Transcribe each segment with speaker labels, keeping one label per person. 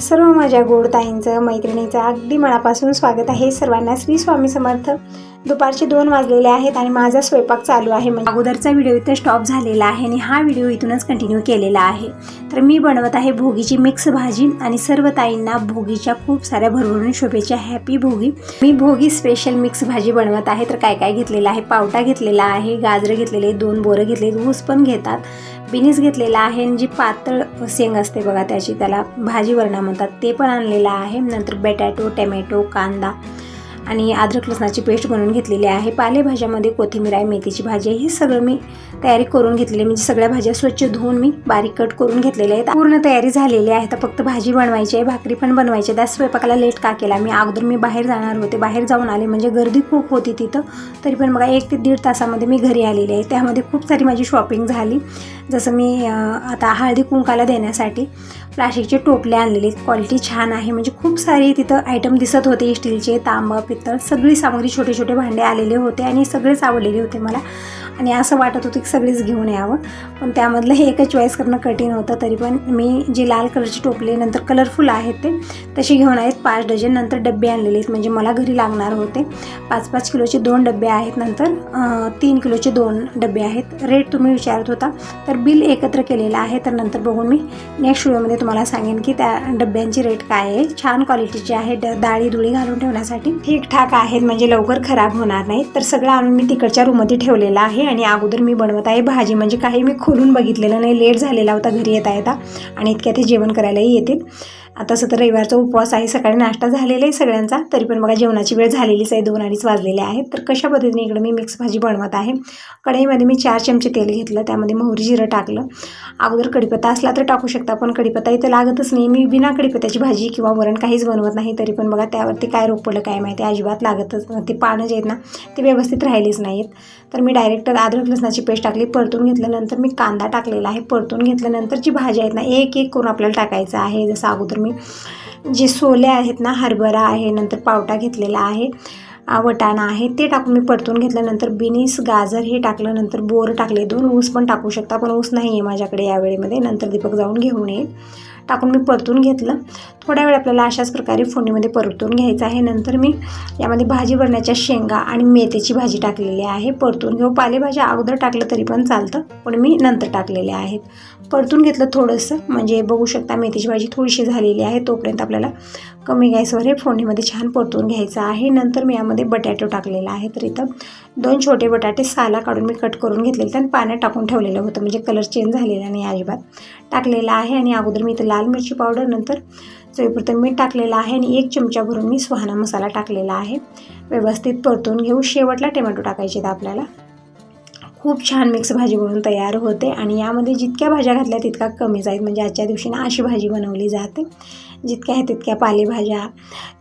Speaker 1: सर्व माझ्या गोडताईंचं मैत्रिणीचं अगदी मनापासून स्वागत आहे सर्वांना. श्री स्वामी समर्थ. दुपारचे दोन वाजलेले आहेत आणि माझा स्वयंपाक चालू आहे. म्हणजे अगोदरचा व्हिडिओ इथं स्टॉप झालेला आहे आणि हा व्हिडिओ इथूनच कंटिन्यू केलेला आहे. तर मी बनवत आहे भोगीची मिक्स भाजी आणि सर्व ताईंना भोगीच्या खूप साऱ्या भरभरून शुभेच्छा. हॅपी भोगी. मी भोगी स्पेशल मिक्स भाजी बनवत आहे. तर काय काय घेतलेलं आहे? पावटा घेतलेला आहे गाजरं घेतलेले दोन बोरं घेतले ऊस पण घेतात. बिनीस घेतलेला आहे आणि जी पातळ शेंग असते बघा त्याची त्याला भाजी वरणा म्हणतात. ते पण आणलेलं आहे. नंतर बटाटो टमॅटो कांदा आणि अद्रक लसणाची पेस्ट बनवून घेतलेली आहे. पालेभाज्यामध्ये कोथिंबीर आहे मेथीची भाजी आहे. हे सगळं मी तयारी करून घेतलेली म्हणजे सगळ्या भाज्या स्वच्छ धुवून मी बारीक कट करून घेतलेल्या आहेत. पूर्ण तयारी झालेली आहे. आता फक्त भाजी बनवायची आहे भाकरी पण बनवायची आहे. त्या स्वयंपाकाला लेट का केला? मी अगोदर मी बाहेर जाणार होते. बाहेर जाऊन आले म्हणजे गर्दी खूप होती तिथं. तरी पण बघा एक ते दीड तासामध्ये मी घरी आलेली आहे. त्यामध्ये खूप सारी माझी शॉपिंग झाली. जसं मी आता हळदी कुंकाला देण्यासाठी प्लास्टिकचे टोपले आणलेले क्वालिटी छान आहे. म्हणजे खूप सारी तिथं आयटम दिसत होते. स्टीलचे तांबा पित्तळ सगळी सामग्री छोटे छोटे भांडे आलेले होते आणि सगळेच आवडलेले होते मला. आणि असं वाटत होतं की सगळीच घेऊन यावं. पण त्यामधलं हे एकच चॉईस करणं कठीण होतं. तरी पण मी जे लाल कलरची टोपली नंतर कलरफुल आहेत ते तसे घेऊन आहेत. पाच डझन नंतर डबे आणलेले आहेत. म्हणजे मला घरी लागणार होते. पाच पाच किलोचे दोन डबे आहेत. नंतर तीन किलोचे दोन डबे आहेत. रेट तुम्ही विचारत होता. तर बिल एकत्र केलेलं आहे. तर नंतर बघून मी नेक्स्ट व्हिडिओमध्ये तुम्हाला सांगेन की त्या डब्यांची रेट काय आहे. छान क्वालिटीची आहे. ड डाळी धुळी घालून ठेवण्यासाठी. ठीकठाक आहेत. म्हणजे लवकर खराब होणार नाही तर सगळं आणून मी तिकडच्या रूममध्ये ठेवलेलं आहे. आणि अगोदर मी बनवत आहे भाजी म्हणजे काही मी खोलून बघितलेलं नाही. लेट झालेला होता घरी येता येता. आणि इतक्या ते जेवण करायलाही येतील. आता तर रविवारचा उपवास आहे. सकाळी नाश्ता झालेला आहे सगळ्यांचा. तरी पण बघा जेवणाची वेळ झालेलीच आहे. दोन अडीच वाजलेले आहेत. तर कशा पद्धतीने इकडं मी मिक्स भाजी बनवत आहे? कढईमध्ये मी चार चमचे तेल घेतलं. त्यामध्ये मोहरी जिरं टाकलं. अगोदर कढीपत्ता असला तर टाकू शकता पण कडीपत्ता इथं लागतच नाही. मी बिना कडीपत्त्याची भाजी किंवा वरण काहीच बनवत नाही. तरी पण बघा त्यावरती काय रोपलं पडलं काय माहिती अजिबात लागतच ते पानं जे आहेत ना ते व्यवस्थित राहिलेच नाहीत. तर मी डायरेक्ट अद्रक लसणाची पेस्ट टाकली परतून घेतल्यानंतर मी कांदा टाकलेला आहे. परतून घेतल्यानंतर जी भाजी आहेत ना एक एक करून आपल्याला टाकायचं आहे. जसं अगोदर मी जे सोले आहेत ना हरभरा आहे नंतर पावटा घेतलेला आहे वटाणा आहे ते टाकून मी परतून घेतल्यानंतर बिनीस गाजर हे टाकलं. नंतर बोर टाकले. दोन ऊस पण टाकू शकता पण ऊस नाही आहे माझ्याकडे यावेळेमध्ये. नंतर दीपक जाऊन घेऊन येईल. टाकून मी परतून घेतलं. थोड्या वेळ आपल्याला अशाच प्रकारे फोडणीमध्ये परतून घ्यायचं आहे. नंतर मी यामध्ये भाजी भरण्याच्या शेंगा आणि मेथीची भाजी टाकलेली आहे. परतून घेऊ. पालेभाज्या अगोदर टाकलं तरी पण चालतं पण मी नंतर टाकलेल्या आहेत. परतून घेतलं थोडंसं. म्हणजे बघू शकता मेथीची भाजी थोडीशी झालेली आहे. तोपर्यंत आपल्याला कमी गॅसवर हे फोडणीमध्ये छान परतून घ्यायचं आहे. नंतर मी यामध्ये बटॅटो टाकलेला आहे. तर इथं दोन छोटे बटाटे साला काढून मी कट करून घेतलेले आणि पाण्यात टाकून ठेवलेलं होतं. म्हणजे कलर चेंज झालेला नाही अजिबात. टाकलेला आहे आणि अगोदर मी इथं लाल मिरची पावडर नंतर चवीपुरतं मीठ टाकलेलं आहे आणि एक चमचा भरून मी सुहाना मसाला टाकलेला आहे. व्यवस्थित परतून घेऊ. शेवटला टोमॅटो टाकायचे आहेत आपल्याला. खूप छान मिक्स भाजी बनवून तयार होते आणि यामध्ये जितक्या भाज्या घातल्या तितका कमीच आहेत. म्हणजे आजच्या दिवशी ना अशी भाजी बनवली जाते. जितक्या आहेत तितक्या पालेभाज्या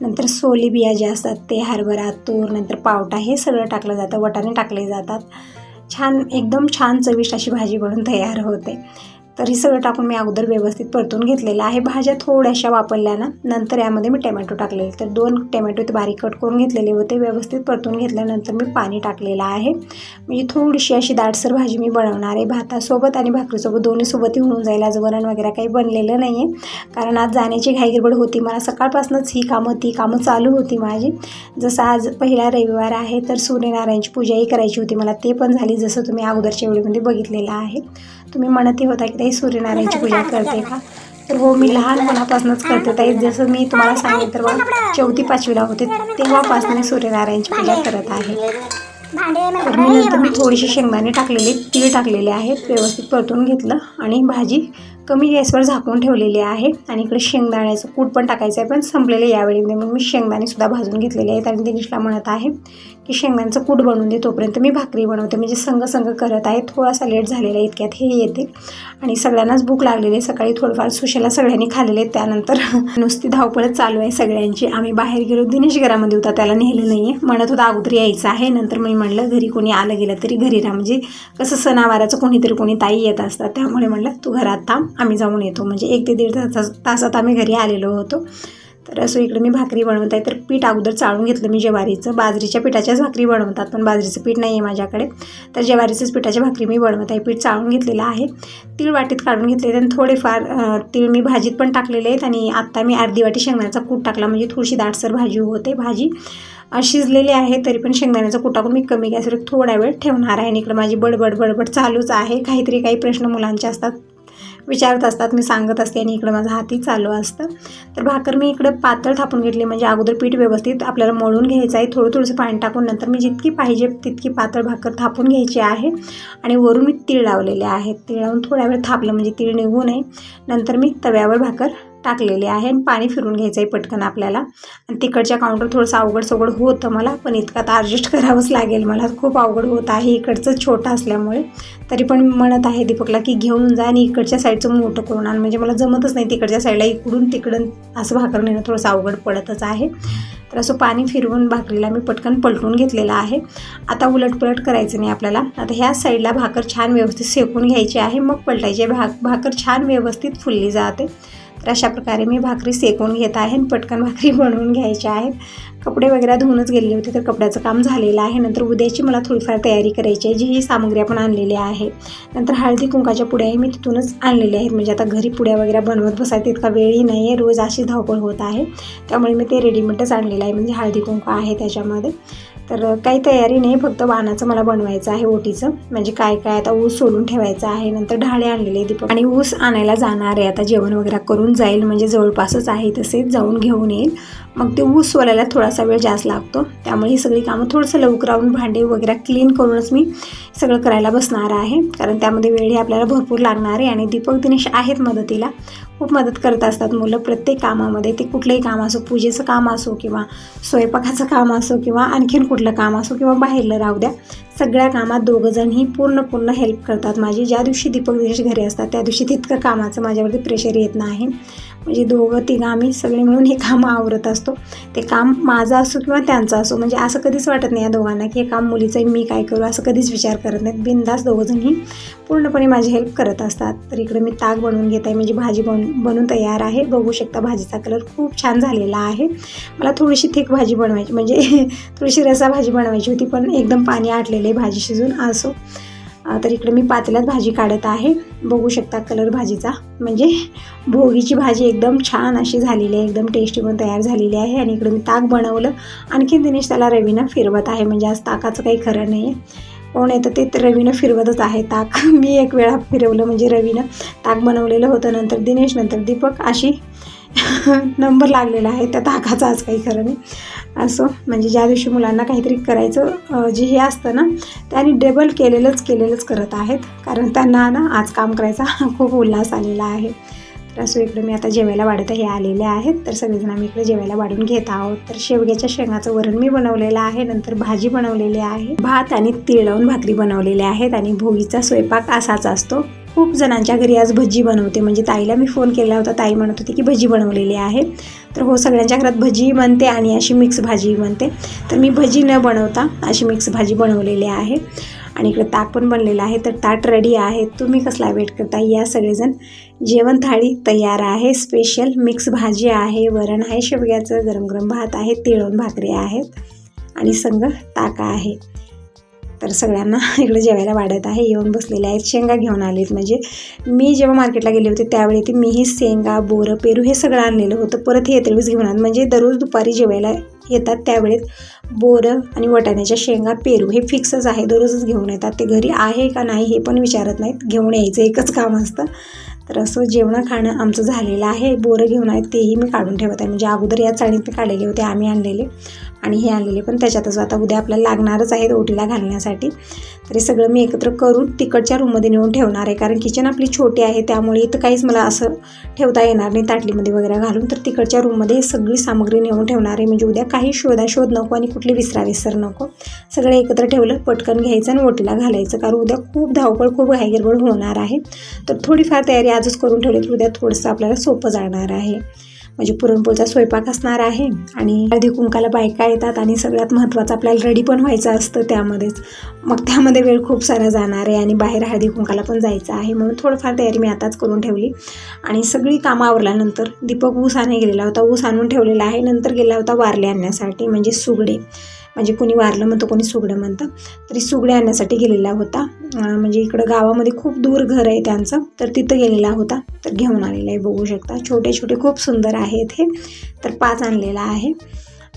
Speaker 1: नंतर सोली बिया ज्या असतात ते हरभरा तूर नंतर पावटा हे सगळं टाकलं जातं वटाणे टाकले जातात. छान एकदम छान चविष्ट अशी भाजी बनून तयार होते. तर हे सगळं टाकून मी अगोदर व्यवस्थित परतून घेतलेलं आहे. भाज्या थोड्याशा वापरल्या ना नंतर यामध्ये मी टमॅटो टाकलेले. तर दोन टमॅटो ते बारीक कट करून घेतलेले होते. व्यवस्थित परतून घेतल्यानंतर मी पाणी टाकलेलं आहे. म्हणजे थोडीशी अशी दाटसर भाजी मी बनवणार आहे. भातासोबत आणि भाकरीसोबत दोन्हीसोबतही होऊन जाईल. आज वरण वगैरे काही बनलेलं नाही आहे कारण आज जाण्याची घाईगडबड होती. मला सकाळपासूनच ही कामं ती कामं चालू होती माझी. जसं आज पहिला रविवार आहे तर सूर्यनारायणची पूजाही करायची होती. मला ते पण झाली जसं तुम्ही अगोदरच्या व्हिडिओमध्ये बघितलेलं आहे. तुम्ही म्हणतही होता की ताई सूर्यनारायणची पूजा करते. का तर हो मी लहानपणापासूनच करते ताई. जसं मी तुम्हाला सांगितलं तर बघा चौथी पाचवीला होते तेव्हापासून मी सूर्यनारायणची पूजा करत आहे. तर मी नंतर मी थोडीशी शेंगदाणे टाकलेले तीळ टाकलेले आहेत व्यवस्थित परतून घेतलं आणि भाजी कमी गॅसवर झाकून ठेवलेली आहे. आणि इकडे शेंगदाण्याचं कूट पण टाकायचं आहे पण संपलेलं यावेळी. मग मी शेंगदाणेसुद्धा भाजून घेतलेले आहेत आणि दिनेशला म्हणत आहे. की शेंगदाण्याचं कूट बनवून दे तोपर्यंत मी भाकरी बनवते. म्हणजे संग संग करत आहे. थोडासा लेट झालेला आहे इतक्यात. हे येतील आणि सगळ्यांनाच भूक लागलेली आहे. सकाळी थोडंफार सुशेला सगळ्यांनी खाल्लेले आहेत त्यानंतर नुसती धावपळच चालू आहे सगळ्यांची. आम्ही बाहेर गेलो. दिनेश घरामध्ये होता. त्याला नेलं नाही आहे म्हणत होता अगोदर यायचं आहे. नंतर मी म्हणलं घरी कोणी आलं गेलं तरी घरी राहा. म्हणजे कसं सणावाराचं कोणीतरी कोणी ताई येत असतात. त्यामुळे म्हणलं तू घरात थांब. आम्ही जाऊन येतो. म्हणजे एक ते दीड तासात तासात आम्ही घरी आलेलो होतो. तर असं इकडे मी भाकरी बनवत आहे तर पीठ अगोदर चाळून घेतलं मी ज्वारीचं. बाजरीच्या पिठाच्याच भाकरी बनवतात पण बाजरीचं पीठ नाही आहे माझ्याकडे. तर ज्वारीचंच पिठाच्या भाकरी मी बनवत आहे पीठ चाळून घेतलेलं आहे. तीळ वाटीत काढून घेतले आणि थोडेफार तीळ मी भाजीत पण टाकलेले आहेत आणि आत्ता मी अर्धी वाटी शेंगदाण्याचा कूट टाकला. म्हणजे थोडीशी दाटसर भाजी होते भाजी. शिजलेली आहे तरी पण शेंगदाण्याचा कूट टाकून मी कमी गॅसवर थोडा वेळ ठेवणार आहे आणि इकडं माझी बडबड बडबड चालूच आहे. काहीतरी काही प्रश्न मुलांचे असतात. विचारत असतात मी सांगत असते आणि इकडं माझं हाती चालू असतं. तर भाकर मी इकडं पातळ थापून घेतली म्हणजे अगोदर पीठ व्यवस्थित आपल्याला मळून घ्यायचं आहे. थोडं थोडंसं पाणी टाकून नंतर मी जितकी पाहिजे तितकी पातळ भाकर थापून घ्यायची आहे. आणि वरून मी तीळ लावलेले आहेत. तीळ लावून थोड्या वेळ थापलं म्हणजे तीळ निघू नये. नंतर मी तव्यावर भाकर टाकलेले आहे आणि पाणी फिरून घ्यायचं आहे पटकन आपल्याला. आणि तिकडच्या काउंटर थोडंसं अवघड सवघड होतं मला पण इतकं तर ॲडजस्ट करावंच लागेल मला. खूप अवघड होत आहे इकडचं छोटं असल्यामुळे. तरी पण म्हणत आहे दीपकला की घेऊन जा आणि इकडच्या साईडचं मोठं करून आण. म्हणजे मला जमतच नाही तिकडच्या साईडला इकडून तिकडून असं भाकर नेणं थोडंसं अवघड पडतच आहे. तर असं पाणी फिरवून भाकरीला मी पटकन पलटून घेतलेलं आहे. आता उलटपलट करायचं नाही आपल्याला. आता ह्या साईडला भाकर छान व्यवस्थित शेकून घ्यायची आहे. मग पलटायची आहे. भाक भाकर छान व्यवस्थित फुलली जाते. तर अशा प्रकारे मी भाकरी सेकून घेत आहे आणि पटकन भाकरी बनवून घ्यायच्या आहेत कपडे वगैरे धुवूनच गेलेले होते तर कपड्याचं काम झालेलं आहे. नंतर उद्याची मला थोडीफार तयारी करायची आहे जी ही सामग्री आपण आणलेली आहे. नंतर हळदी कुंकाच्या पुड्याही मी तिथूनच आणलेल्या आहेत. म्हणजे आता घरी पुड्या वगैरे बनवत बसायला इतका वेळही नाही आहे रोज अशी धावपळ होत आहे. त्यामुळे मी ते रेडीमेडच आणलेलं आहे. म्हणजे हळदी कुंकू आहे त्याच्यामध्ये. तर काही तयारी नाही फक्त वाणाचं मला बनवायचं आहे ओटीचं. म्हणजे काय काय आता ऊस सोलून ठेवायचं आहे नंतर ढाळे आणलेले दीपक. आणि ऊस आणायला जाणार आहे आता जेवण वगैरे करून जाईल म्हणजे जवळपासच आहे तसेच जाऊन घेऊन येईल. मग ते ऊस सोलायला थोडासा वेळ जास्त लागतो. त्यामुळे ही सगळी कामं थोडंसं लवकर भांडे वगैरे क्लीन करूनच मी सगळं करायला बसणार आहे. कारण त्यामध्ये वेळही आपल्याला भरपूर लागणार आहे आणि दीपक दिनेश आहेत मदतीला. खूप मदत करत असतात मुलं. प्रत्येक कामामध्ये ते कुठलंही काम असो पूजेचं काम असो किंवा स्वयंपाकाचं काम असो किंवा आणखीन कुठलं काम असो किंवा बाहेरलं राहू द्या. सगळ्या कामात दोघंजणही पूर्ण पूर्ण हेल्प करतात. माझी ज्या दिवशी दीपक दिनेश घरी असतात त्या दिवशी तितकं कामाचं माझ्यावरती प्रेशर येत नाही. म्हणजे दोघं तिघं आम्ही सगळे मिळून हे काम आवरत असतो. ते काम माझं असो किंवा त्यांचं असो म्हणजे असं कधीच वाटत नाही या दोघांना की हे काम मुलीचं मी काय करू असं कधीच विचार करत नाहीत. बिनधास्त दोघंजणही पूर्णपणे माझी हेल्प करत असतात. तर इकडे मी ताक बनवून घेत आहे म्हणजे भाजी बन बनून तयार आहे. बघू शकता भाजीचा कलर खूप छान झालेला आहे. मला थोडीशी थिक भाजी बनवायची म्हणजे थोडीशी रसा भाजी बनवायची होती पण एकदम पाणी आटलेलं आहे भाजी शिजून. असो. तर इकडे मी पातेल्यात भाजी काढत आहे. बघू शकता कलर भाजीचा. म्हणजे भोगीची भाजी एकदम छान अशी झालेली आहे. एकदम टेस्टी पण तयार झालेली आहे. आणि इकडे मी ताक बनवलं. आणखीन दिनेश त्याला रवीनं फिरवत आहे. म्हणजे आज ताकाचं काही खरं नाही आहे कोण येतं ते तर रवीनं फिरवतच आहे. ताक मी एक वेळा फिरवलं. म्हणजे रवीनं ताक बनवलेलं होतं. नंतर दिनेश नंतर दीपक अशी नंबर लागलेला आहे त्या ताकाचा आज काही खरं नाही. असं म्हणजे ज्या दिवशी मुलांना काहीतरी करायचं जे हे असतं ना त्यांनी डबल केलेलंच केलेलंच करत आहेत. कारण त्यांना ना आज काम करायचा खूप उल्हास आलेला आहे. तर असं इकडे मी आता जेवायला वाढत हे आलेले आहेत. तर सगळेजण आम्ही इकडे जेवायला वाढून घेत आहोत. तर शेवग्याच्या शेंगाचं वरण मी बनवलेलं आहे नंतर भाजी बनवलेली आहे. भात आणि तीळ लावून भाकरी बनवलेल्या आहेत आणि भोगीचा स्वयंपाक असाच असतो. खूप जणांच्या घरी आज भजी बनवते. म्हणजे ताईला मी फोन केला होता. ताई म्हणत होती की भजी बनवलेली आहे. तर हो सगळ्यांच्या घरात भजी बनते आणि अशी मिक्स भाजी बनते. तर मी भजी न बनवता अशी मिक्स भाजी बनवलेली आहे. आणि इकडे ताक पण बनलेलं आहे. तर ताट रेडी आहे. तुम्ही कसला वेट करता? या सगळेजण जेवण थाळी तयार आहे. स्पेशल मिक्स भाजी आहे. वरण आहे शेवग्याचं गरम गरम भात आहे तिळवण भाकरी आहेत. आणि संग ताक आहे. तर सगळ्यांना इकडे जेवायला वाढत आहे. येऊन बसलेले आहेत. शेंगा घेऊन आलेत. म्हणजे मी जेव्हा मार्केटला गेले होते त्यावेळी ते मीही शेंगा बोरं पेरू हे सगळं आणलेलं होतं. परत हे येतेवेळेस घेऊन आलं म्हणजे दररोज दुपारी जेवायला येतात. त्यावेळेस बोरं आणि वटाण्याच्या शेंगा पेरू हे फिक्सच आहे. दररोजच घेऊन येतात. ते घरी आहे का नाही हे पण विचारत नाहीत. घेऊन यायचं. एकच काम असतं. तर असं जेवण खाणं आमचं झालेलं आहे. बोरं घेऊन आहेत तेही मी काढून ठेवत आहे. म्हणजे अगोदर या चाळीत मी काढलेले होते आम्ही आणलेले. आणि हे आणलेले पण त्याच्यातच. आता उद्या आपल्याला लागणारच आहेत ओटीला घालण्यासाठी. तरी सगळं मी एकत्र करून तिकडच्या रूममध्ये नेऊन ठेवणार आहे. कारण किचन आपली छोटी आहे त्यामुळे इथं काहीच मला असं ठेवता येणार नाही ताटलीमध्ये वगैरे घालून. तर तिकडच्या रूममध्ये सगळी सामग्री नेऊन ठेवणार आहे. म्हणजे उद्या काही शोधाशोध नको आणि कुठली विसराविसर नको. सगळं एकत्र ठेवलं पटकन घ्यायचं आणि ओटीला घालायचं. कारण उद्या खूप धावपळ खूप घाईगडबड होणार आहे. तर थोडीफार तयारी आजच करून ठेवले तर उद्या थोडंसं आपल्याला सोपं जाणार आहे. म्हणजे पुरणपोळीचा स्वयंपाक असणार आहे आणि हळदी कुंकाला बायका येतात आणि सगळ्यात महत्त्वाचं आपल्याला रेडी पण व्हायचं असतं त्यामध्येच. मग त्यामध्ये वेळ खूप सारा जाणार आहे आणि बाहेर हळदी कुंकाला पण जायचं आहे म्हणून थोडंफार तयारी मी आताच करून ठेवली. आणि सगळी कामं आवरल्यानंतर दीपक ऊस आणायला गेलेला होता. ऊस आणून ठेवलेला आहे. नंतर गेला होता वारले आणण्यासाठी म्हणजे सुगडे. म्हणजे कोणी वारलं म्हणतं कोणी सुगडं म्हणतं. तरी सुगडे आणण्यासाठी गेलेला होता. म्हणजे इकडं गावामध्ये खूप दूर घर आहे त्यांचं तर तिथं गेलेला होता. तर घेऊन आलेला आहे बघू शकता. छोटे छोटे खूप सुंदर आहेत हे. तर पाच आणलेला आहे.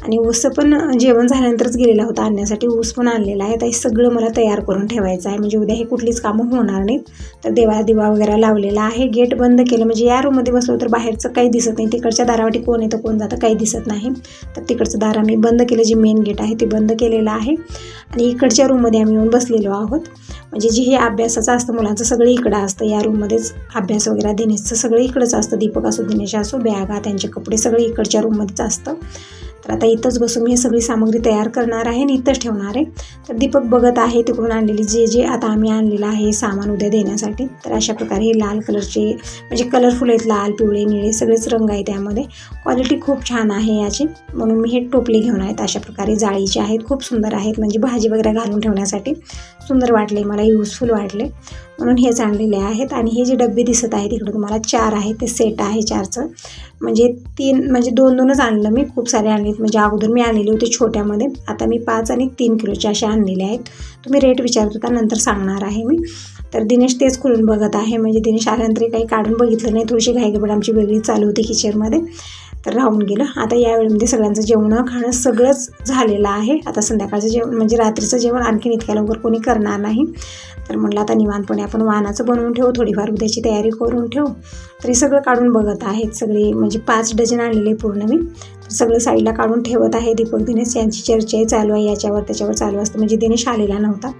Speaker 1: आणि ऊस पण जेवण झाल्यानंतरच गेलेला होता आणण्यासाठी. ऊस पण आणलेला आहे. तर हे सगळं मला तयार करून ठेवायचं आहे. म्हणजे उद्या हे कुठलीच कामं होणार नाहीत. तर देवाला दिवा वगैरे लावलेला आहे. गेट बंद केलं म्हणजे या रूममध्ये बसलो तर बाहेरचं काही दिसत नाही. तिकडच्या दारावाटी कोण येतं कोण जातं काही दिसत नाही. तर तिकडचं दार आम्ही बंद केलं. जे मेन गेट आहे ते बंद केलेलं आहे. आणि इकडच्या रूममध्ये आम्ही येऊन बसलेलो आहोत. म्हणजे जे हे अभ्यासाचं असतं मुलांचं सगळं इकडं असतं. या रूममध्येच अभ्यास वगैरे दिनेशचं सगळं इकडंच असतं. दीपक असो दिनेश असो बॅगा त्यांचे कपडे सगळे इकडच्या रूममध्येच असतं. तर आता इथंच बसून मी हे सगळी सामग्री तयार करणार आहे आणि इथंच ठेवणार आहे. तर दीपक बघत आहे तिकडून आणलेली जे जे आता आम्ही आणलेलं आहे सामान उद्या देण्यासाठी. तर अशा प्रकारे हे लाल कलरचे म्हणजे कलरफुल आहेत लाल पिवळे निळे सगळेच रंग आहे त्यामध्ये. क्वालिटी खूप छान आहे याची. म्हणून मी हे टोपले घेऊन आहेत अशा प्रकारे जाळीचे आहेत खूप सुंदर आहेत. म्हणजे भाजी वगैरे घालून ठेवण्यासाठी. सुंदर वाटले मला यूजफुल वाटले. म्हणून हेच आणलेले आहेत आणि हे जे डबे दिसत आहेत इकडे तुम्हाला चार आहे ते सेट आहे चारचं. म्हणजे तीन म्हणजे दोन दोनच आणलं मी खूप सारे आणलेत. म्हणजे अगोदर मी आणलेले होते छोट्यामध्ये आता मी पाच आणि तीन किलोचे असे आणलेले आहेत. तुम्ही रेट विचारत होता नंतर सांगणार आहे मी. तर दिनेश तेच खोलून बघत आहे. म्हणजे दिनेश आल्यानंतर काही काढून बघितलं नाही थोडीशी घाईगडबड आमची वेगळी चालू होती किचनमध्ये तर राहून गेलं. आता या वेळेमध्ये सगळ्यांचं जेवणं खाणं सगळंच झालेलं आहे. आता संध्याकाळचं जेवण म्हणजे रात्रीचं जेवण आणखीन इतक्या लवकर कोणी करणार नाही. तर म्हटलं आता निवांतपणे आपण वाहनाचं बनवून ठेवू थोडीफार उद्याची तयारी करून ठेवू. तरी सगळं काढून बघत आहेत सगळे म्हणजे पाच डझन आणलेले पूर्ण मी. तर सगळं साईडला काढून ठेवत आहे दीपक दिनेश. यांची चर्चाही चालू आहे याच्यावर त्याच्यावर चालू असतं. म्हणजे दिनेश आलेला नव्हता.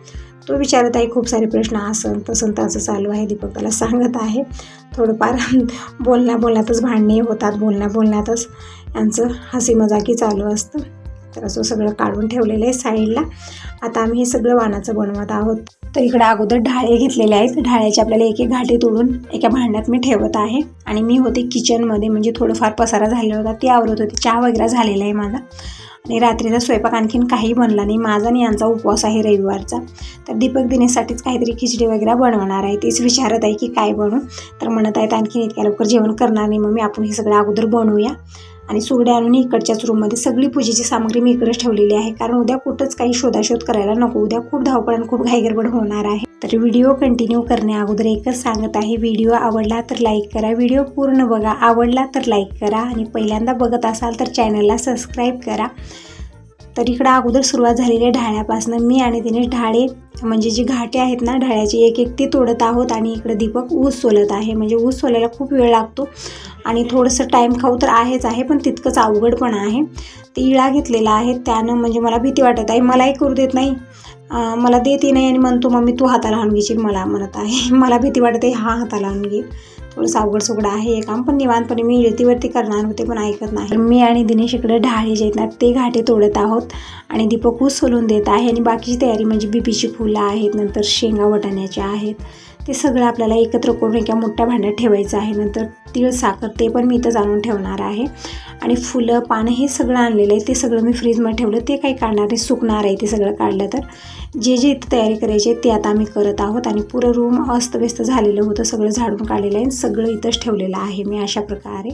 Speaker 1: तो विचारत आहे खूप सारे प्रश्न असं तसं तसं चालू आहे दीपक त्याला सांगत आहे. थोडंफार बोलण्या बोलण्यातच भांडणे होतात बोलण्या बोलण्यातच यांचं हसी मजाकी चालू असतं. तर असं सगळं काढून ठेवलेलं आहे साईडला. आता आम्ही हे सगळं वाणाचं बनवत आहोत. तर इकडं अगोदर ढाळे घेतलेले आहेत. ढाळ्याचे आपल्याला एक एक घाटे तोडून एका भांड्यात मी ठेवत आहे. आणि मी होते किचनमध्ये म्हणजे थोडंफार पसारा झालेला होता ती आवरत होती. चहा वगैरे झालेला आहे माझा. आणि रात्रीचा स्वयंपाक आणखीन काही बनला नाही. माझा आणि यांचा उपवास आहे रविवारचा. तर दीपक दिनेसाठीच काहीतरी खिचडी वगैरे बनवणार आहे. तेच विचारत आहे की काय बनवू? तर म्हणत आहेत आणखीन इतक्या लवकर जेवण करणार नाही मग मी आपण हे सगळं अगोदर बनवूया. आणि सुगड्या आणून इकडच्याच रूममध्ये सगळी पूजेची सामग्री मी इकडेच ठेवलेली आहे. कारण उद्या कुठंच काही शोधाशोध करायला नको. उद्या खूप धावपळ आणि खूप घाईगडबड होणार आहे. तर व्हिडिओ कंटिन्यू करण्याअगोदर एकच सांगत आहे व्हिडिओ आवडला तर लाईक करा व्हिडिओ पूर्ण बघा आवडला तर लाईक करा आणि पहिल्यांदा बघत असाल तर चॅनलला सबस्क्राईब करा. तर इकडं अगोदर सुरुवात झालेली आहे ढाळ्यापासून. मी आणि तिने ढाळे म्हणजे जी घाटे आहेत ना ढाळ्याचे एक एक ते तोडत आहोत आणि इकडं दीपक ऊस सोलत आहे. म्हणजे ऊस सोलायला खूप वेळ लागतो आणि थोडंसं टाईम खाऊ तर आहेच आहे पण तितकंच अवघड पण आहे. ते इळा घेतलेला आहे त्यानं म्हणजे मला भीती वाटत आहे. मलाही करू देत नाही. मला देते नाही आणि म्हणतो मम्मी तू हाताला आणून घेशील मला म्हणत आहे. मला भीती वाटते हा हाताला आणून घे. थोडंसं अवघड सुगडं आहे हे काम पण निवांतपणे मी इळतीवरती करणार होते पण ऐकत नाही. मी आणि दिनेश इकडे ढाळे जे आहेत ना ते घाटे तोडत आहोत आणि दीपक ऊस सोलून देत आहे आणि बाकीची तयारी म्हणजे बीपीची फुलं आहेत नंतर शेंगा वटाण्याच्या आहेत. ते सगळं आपल्याला एकत्र करून एका मोठ्या भांड्यात ठेवायचं आहे. नंतर तीळ साखर ते पण मी इथं जाणून ठेवणार आहे. आणि फुलं पानं हे सगळं आणलेलं आहे. ते सगळं मी फ्रीजमध्ये ठेवलं. ते काही काढणार नाही. सुकणार आहे ते सगळं काढलं तर. जे जे इथं तयारी करायची ते आता आम्ही करत आहोत. आणि पुरं रूम अस्तव्यस्त झालेलं होतं सगळं झाडून काढलेलं आहे सगळं इथंच ठेवलेलं आहे मी अशा प्रकारे.